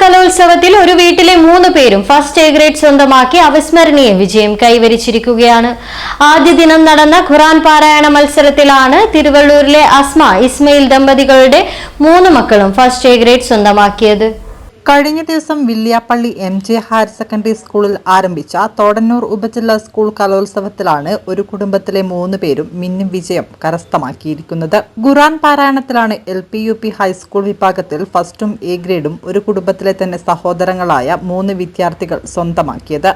കലോത്സവത്തിൽ ഒരു വീട്ടിലെ മൂന്ന് പേരും ഫസ്റ്റ് എ ഗ്രേഡ് സ്വന്തമാക്കി അവിസ്മരണീയ വിജയം കൈവരിച്ചിരിക്കുകയാണ്. ആദ്യ ദിനം നടന്ന ഖുറാൻ പാരായണ മത്സരത്തിലാണ് തിരുവള്ളൂരിലെ അസ്മ ഇസ്മയിൽ ദമ്പതികളുടെ മൂന്ന് മക്കളും ഫസ്റ്റ് എ ഗ്രേഡ് സ്വന്തമാക്കിയത്. കഴിഞ്ഞ ദിവസം Villiappally M J higher secondary സ്കൂളിൽ ആരംഭിച്ച തോടന്നൂർ ഉപജില്ലാ സ്കൂൾ കലോത്സവത്തിലാണ് ഒരു കുടുംബത്തിലെ മൂന്ന് പേരും മിന്നും വിജയം കരസ്ഥമാക്കിയിരിക്കുന്നത്. ഖുറാൻ പാരായണത്തിലാണ് L P U P high school വിഭാഗത്തിൽ ഫസ്റ്റും എ ഗ്രേഡും ഒരു കുടുംബത്തിലെ തന്നെ സഹോദരങ്ങളായ മൂന്ന് വിദ്യാർത്ഥികൾ സ്വന്തമാക്കിയത്.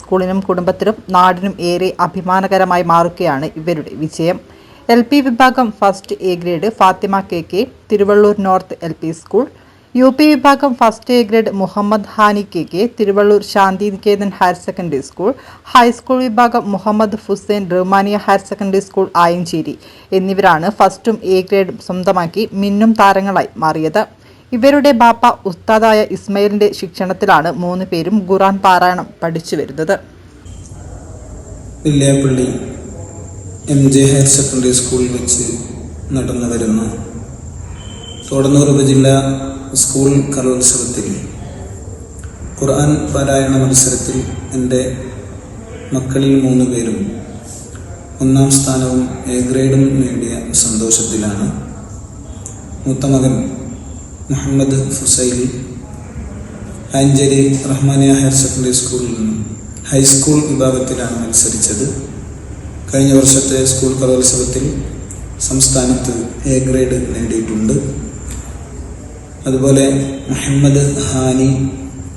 സ്കൂളിനും കുടുംബത്തിനും നാടിനും ഏറെ അഭിമാനകരമായി മാറുകയാണ് ഇവരുടെ വിജയം. എൽ പി വിഭാഗം first A grade Fathima K K Thiruvallur north L P school U P വിഭാഗം first A grade Muhammad Hani K K Thiruvallur Shanti Niketan higher secondary school high school വിഭാഗം Muhammad Hussain Rahmaniya higher secondary school Ayanchery എന്നിവരാണ് ഫസ്റ്റും A ഗ്രേഡും സ്വന്തമാക്കി മിന്നും താരങ്ങളായി മാറിയത്. ഇവരുടെ ബാപ്പ ഉസ്താദായ ഇസ്മയിലിന്റെ ശിക്ഷണത്തിലാണ് മൂന്ന് പേരും ഖുറാൻ പാരായണം പഠിച്ചു വരുന്നത്. Villiappally M J higher secondary സ്കൂളിൽ വെച്ച് നടന്നു വരുന്ന. തോടന്നൂർ ഉപജില്ല സ്കൂൾ കലോത്സവത്തിൽ ഖുർആൻ പാരായണ മത്സരത്തിൽ എന്റെ മക്കളിൽ മൂന്ന് പേരും ഒന്നാം സ്ഥാനവും എ ഗ്രേഡും നേടിയ സന്തോഷത്തിലാണ്. മൂത്ത മകൻ മുഹമ്മദ് ഫുസൈൽ ആഞ്ചേരി റഹ്മാനിയ ഹയർ സെക്കൻഡറി സ്കൂളിൽ നിന്നും ഹൈസ്കൂൾ വിഭാഗത്തിലാണ് മത്സരിച്ചത്. കഴിഞ്ഞ വർഷത്തെ സ്കൂൾ കലോത്സവത്തിൽ സംസ്ഥാനത്ത് എ ഗ്രേഡ് നേടിയിട്ടുണ്ട്. അതുപോലെ മുഹമ്മദ് ഹാനി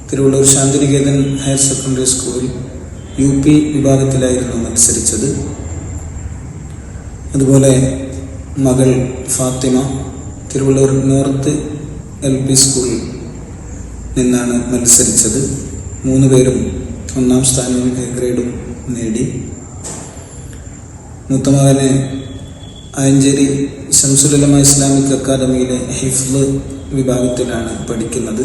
തിരുവള്ളൂർ ശാന്തിനികേതൻ ഹയർ സെക്കൻഡറി സ്കൂളിൽ യു പി വിഭാഗത്തിലായിരുന്നു മത്സരിച്ചത്. അതുപോലെ മകൾ Fathima Thiruvallur north L P സ്കൂളിൽ നിന്നാണ് മത്സരിച്ചത്. മൂന്ന് പേരും ഒന്നാം സ്ഥാനവും എ ഗ്രേഡും നേടി. മുത്തമകനെ ആയഞ്ചേരി ശംസുലമ ഇസ്ലാമിക് അക്കാദമിയിലെ ഹിഫ്ല് വിഭാഗത്തിലാണ് പഠിക്കുന്നത്.